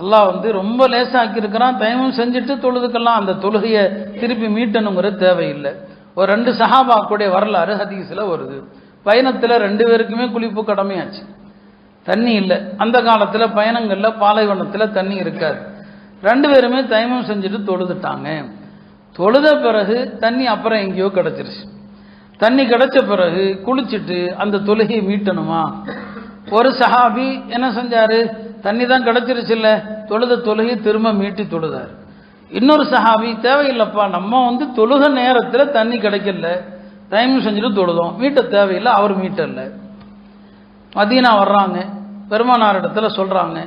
அல்லாஹ் வந்து ரொம்ப லேசாக்கியிருக்கிறான் தயமும் செஞ்சுட்டு தொழுதுக்கெல்லாம் அந்த தொழுகையை திருப்பி மீட்டணுங்கிற தேவையில்லை. ஒரு ரெண்டு சஹாபாக்குடைய வரலாறு ஹதீஸில் வருது. பயணத்தில் ரெண்டு பேருக்குமே குளிப்பு கடமையாச்சு. தண்ணி இல்லை. அந்த காலத்தில் பயணங்களில் பாலைவனத்தில் தண்ணி இருக்காது. ரெண்டு பேருமே தயமம் செஞ்சுட்டு தொழுதுட்டாங்க. தொழுத பிறகு தண்ணி அப்புறம் எங்கேயோ கிடச்சிருச்சு. தண்ணி கிடச்ச பிறகு குளிச்சுட்டு அந்த தொழுகையை மீட்டணுமா? ஒரு சஹாபி என்ன செஞ்சாரு? தண்ணி தான் கிடச்சிருச்சுல்ல. தொழுத தொழுகை திரும்ப மீட்டி தொழுதார். இன்னொரு சஹாபி தேவையில்லைப்பா நம்ம வந்து தொழுக நேரத்தில் தண்ணி கிடைக்கல. டைம் செஞ்சுட்டு தொழுதோம். மீட்ட தேவையில்லை அவர் மீட்டல மதீனா வர்றாங்க. பெருமானார் இடத்துல சொல்கிறாங்க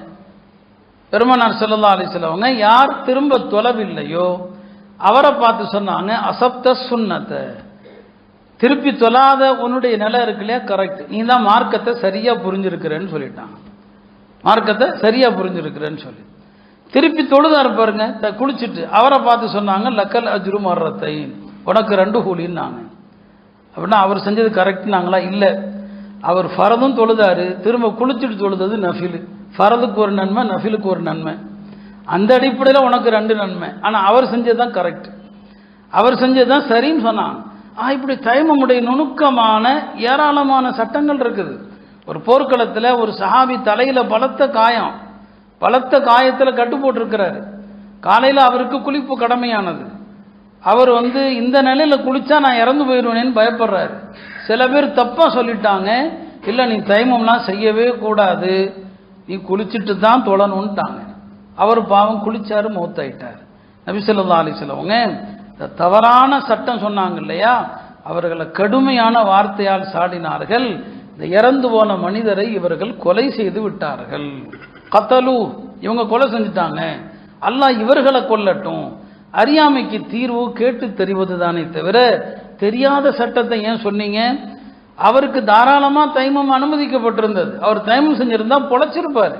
பெருமானார் ஸல்லல்லாஹு அலைஹி யார் திரும்ப தொலைவில்லையோ அவரை பார்த்து சொன்னாங்க அசப்த சுண்ணத்தை திருப்பி தொழாத உன்னுடைய நிலை இருக்கு இல்லையா? கரெக்ட் நீ தான் மார்க்கத்தை சரியாக புரிஞ்சிருக்கிறேன்னு சொல்லிட்டாங்க. மார்க்கத்தை சரியாக புரிஞ்சிருக்கிறேன்னு சொல்லி. திருப்பி தொழுதார் பாருங்க த- குளிச்சுட்டு அவரை பார்த்து சொன்னாங்க லக்கல் அஜ்ரு மர்ரத்தை உனக்கு ரெண்டு கூலின்னாங்க அப்படின்னா அவர் செஞ்சது கரெக்ட்னாங்களா இல்லை. அவர் ஃபரதும் தொழுதாரு திரும்ப குளிச்சுட்டு தொழுதது நஃபிலு. ஃபரதுக்கு ஒரு நன்மை நஃபிலுக்கு ஒரு நன்மை. அந்த அடிப்படையில் உனக்கு ரெண்டு நன்மை. ஆனால் அவர் செஞ்சது தான் கரெக்ட் அவர் செஞ்சது தான் சரின்னு சொன்னான். ஆ இப்படி தைமமுடைய நுணுக்கமான ஏராளமான சட்டங்கள் இருக்குது. ஒரு போர்க்களத்தில் ஒரு சஹாபி தலையில் பலத்த காயம். பலத்த காயத்தில் கட்டு போட்டிருக்கிறாரு. காலையில் அவருக்கு குளிப்பு கடமையானது. அவர் வந்து இந்த நிலையில் குளித்தா நான் இறந்து போயிடுவேனேன்னு பயப்படுறாரு. சில பேர் தப்பாக சொல்லிட்டாங்க. இல்லை நீ தைமம்லாம் செய்யவே கூடாது. நீ குளிச்சுட்டு தான் தொழணுன்ட்டாங்க அவர் பாவம் குளிச்சாரு மௌத்தாயிட்டார். நபிசல்லா அலிஸ்லவங்க இந்த தவறான சட்டம் சொன்னாங்க இல்லையா? அவர்களை கடுமையான வார்த்தையால் சாடினார்கள். இந்த இறந்து போன மனிதரை இவர்கள் கொலை செய்து விட்டார்கள். கத்தலு இவங்க கொலை செஞ்சுட்டாங்க. அல்லாஹ் இவர்களை கொல்லட்டும். அறியாமைக்கு தீர்வு கேட்டு தெரிவது தானே தவிர தெரியாத சட்டத்தை ஏன் சொன்னீங்க? அவருக்கு தாராளமாக தைமம் அனுமதிக்கப்பட்டிருந்தது. அவர் தைமம் செஞ்சிருந்தா பொழைச்சிருப்பார்.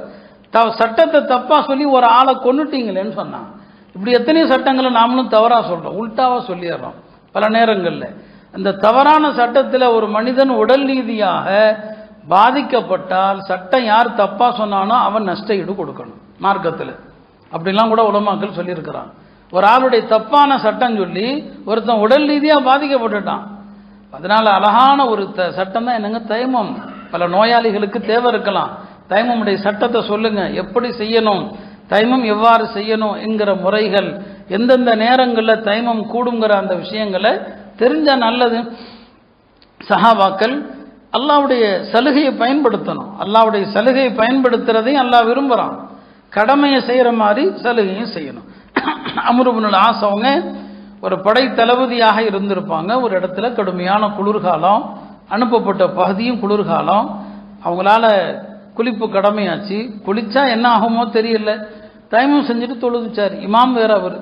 த சட்டத்தை தப்பாக சொல்லி ஒரு ஆளை கொன்னுட்டீங்களேன்னு சொன்னான். இப்படி எத்தனையோ சட்டங்களை நாமளும் தவறாக சொல்கிறோம் உல்ட்டாவாக சொல்லிடுறோம். பல நேரங்களில். அந்த தவறான சட்டத்தில் ஒரு மனிதன் உடல் ரீதியாக பாதிக்கப்பட்டால் சட்டம் யார் தப்பாக சொன்னானோ அவன் நஷ்ட ஈடு கொடுக்கணும் மார்க்கத்தில். அப்படிலாம் கூட உலமாக்கள் சொல்லியிருக்கிறான். ஒரு ஆளுடைய தப்பான சட்டம் சொல்லி ஒருத்தன் உடல் ரீதியாக பாதிக்கப்பட்டுட்டான். அதனால் அழகான ஒரு த சட்டம் தான் என்னங்க தைமம். பல நோயாளிகளுக்கு தேவை இருக்கலாம். தைமமுடைய சட்டத்தை சொல்லுங்கள் எப்படி செய்யணும் தைமம் எவ்வாறு செய்யணும் என்கிற முறைகள் எந்தெந்த நேரங்களில் தைமம் கூடுங்கிற அந்த விஷயங்களை தெரிஞ்சால் நல்லது. சஹாபாக்கள் அல்லாவுடைய சலுகையை பயன்படுத்தணும். அல்லாவுடைய சலுகையை பயன்படுத்துறதையும் அல்லாஹ் விரும்புகிறான் கடமையை செய்கிற மாதிரி சலுகையும் செய்யணும். அமருபுனல் ஆசவங்க ஒரு படை தளபதியாக இருந்திருப்பாங்க. ஒரு இடத்துல கடுமையான குளிர்காலம் அனுப்பப்பட்ட பகுதியும் குளிர்காலம். அவங்களால குளிப்பு கடமையாச்சு. குளிச்சா என்ன ஆகுமோ தெரியல. டைமும் செஞ்சுட்டு தொழுதுச்சார். இமாம் வேற அவர்.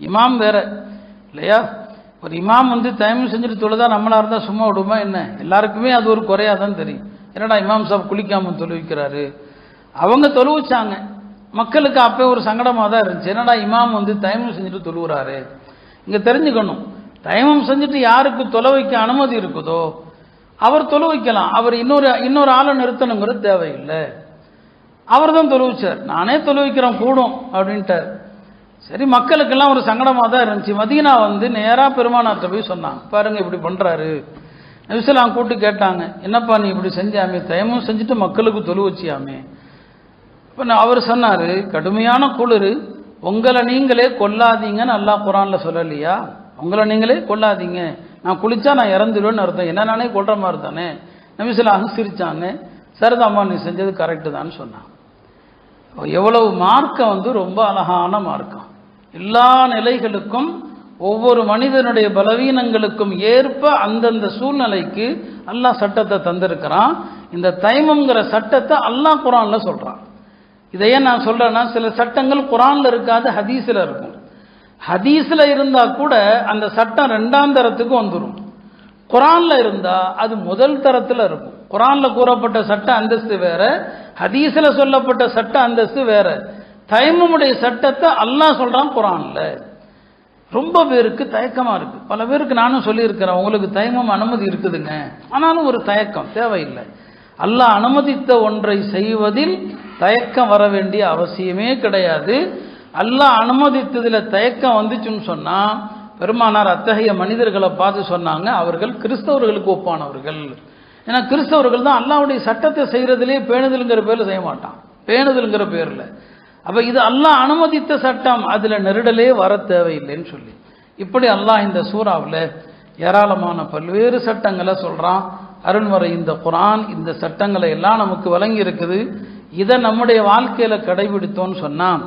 இமாம் வேற. இல்லையா? ஒரு இமாம் வந்து தயமம் செஞ்சுட்டு தொழுதா நம்மளாக இருந்தால் சும்மா விடுமா என்ன? எல்லாருக்குமே அது ஒரு குறையாக தான் தெரியும். என்னடா இமாம் சாப் குளிக்காமல் தொழுவிக்கிறாரு? அவங்க தொழுவிச்சாங்க. மக்களுக்கு அப்போ ஒரு சங்கடமாக தான் இருந்துச்சு. என்னடா இமாம் வந்து தைமம் செஞ்சுட்டு தொழுகிறாரு இங்கே தெரிஞ்சுக்கணும். தைமம் செஞ்சுட்டு யாருக்கு தொலை வைக்க அனுமதி இருக்குதோ அவர் தொழுவிக்கலாம். அவர் இன்னொரு இன்னொரு ஆளை நிறுத்தணுங்கிறது தேவையில்லை. அவர் தான் தொழுவிச்சார். நானே தொழுவிக்கிறேன் கூடும் அப்படின்ட்டார். சரி மக்களுக்கெல்லாம் ஒரு சங்கடமாக தான் இருந்துச்சு. மதீனா வந்து நேராக பெருமானார்கிட்ட போய் சொன்னாங்க பாருங்க இப்படி பண்ணுறாரு நபிசலாம் கூப்பிட்டு கேட்டாங்க என்னப்பா நீ இப்படி செஞ்சாமே? தயமும் செஞ்சுட்டு மக்களுக்கு தொழு வச்சியாமே? இப்போ அவர் சொன்னார் கடுமையான குளிர். உங்களை நீங்களே கொல்லாதீங்கன்னு அல்லா குரானில் சொல்லலையா? உங்களை நீங்களே கொல்லாதீங்க. நான் குளிச்சா நான் இறந்துடுவேன்னு அர்த்தம். என்ன நானே கொள்கிற மாதிரி தானே? நபிசலாக சிரித்தாங்க சரிதாம்மா நீ செஞ்சது கரெக்டு தான் சொன்னான். எவ்வளவு மார்க்கம் வந்து ரொம்ப அழகான மார்க்கம். எல்லா நிலைகளுக்கும் ஒவ்வொரு மனிதனுடைய பலவீனங்களுக்கும் ஏற்ப அந்தந்த சூழ்நிலைக்கு அல்லாஹ் சட்டத்தை தந்திருக்கிறான். இந்த தைமங்கிற சட்டத்தை அல்லாஹ் குரானில் சொல்கிறான் இதையே நான் சொல்கிறேன்னா சில சட்டங்கள் குரானில் இருக்காது ஹதீஸில் இருக்கும். ஹதீஸில் இருந்தால் கூட அந்த சட்டம் ரெண்டாம் தரத்துக்கு வந்துடும் குரானில் இருந்தால் அது முதல் தரத்தில் இருக்கும். குரானில் கூறப்பட்ட சட்ட அந்தஸ்து வேற ஹதீஸில் சொல்லப்பட்ட சட்ட அந்தஸ்து வேற. தைமமுடைய சட்டத்தை அல்லாஹ் சொல்கிறான் குரான்ல. ரொம்ப பேருக்கு தயக்கமாக இருக்குது பல பேருக்கு நானும் சொல்லியிருக்கிறேன் உங்களுக்கு தைமம் அனுமதி இருக்குதுங்க. ஆனாலும் ஒரு தயக்கம் தேவையில்லை. அல்லாஹ் அனுமதித்த ஒன்றை செய்வதில் தயக்கம் வர வேண்டிய அவசியமே கிடையாது. அல்லாஹ் அனுமதித்ததில் தயக்கம் வந்துச்சுன்னு சொன்னால் பெருமானார் அத்தகைய மனிதர்களை பார்த்து சொன்னாங்க அவர்கள் கிறிஸ்தவர்களுக்கு ஒப்பானவர்கள். ஏன்னா கிறிஸ்தவர்கள் தான் அல்லாவுடைய சட்டத்தை செய்கிறதுலே பேணுதலுங்கிற பேரில் செய்ய மாட்டான். பேணுதலுங்கிற பேரில். அப்போ இது அல்லாஹ் அனுமதித்த சட்டம். அதில் நெருடலே வர தேவையில்லைன்னு சொல்லி. இப்படி அல்லாஹ் இந்த சூறாவில் ஏராளமான பல்வேறு சட்டங்களை சொல்கிறான் அருள்முறை இந்த குரான் இந்த சட்டங்களை எல்லாம் நமக்கு வழங்கி இருக்குது இதை நம்முடைய வாழ்க்கையில் கடைபிடித்தோன்னு சொன்னால்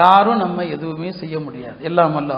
யாரும் நம்ம எதுவுமே செய்ய முடியாது. எல்லாம் அல்ல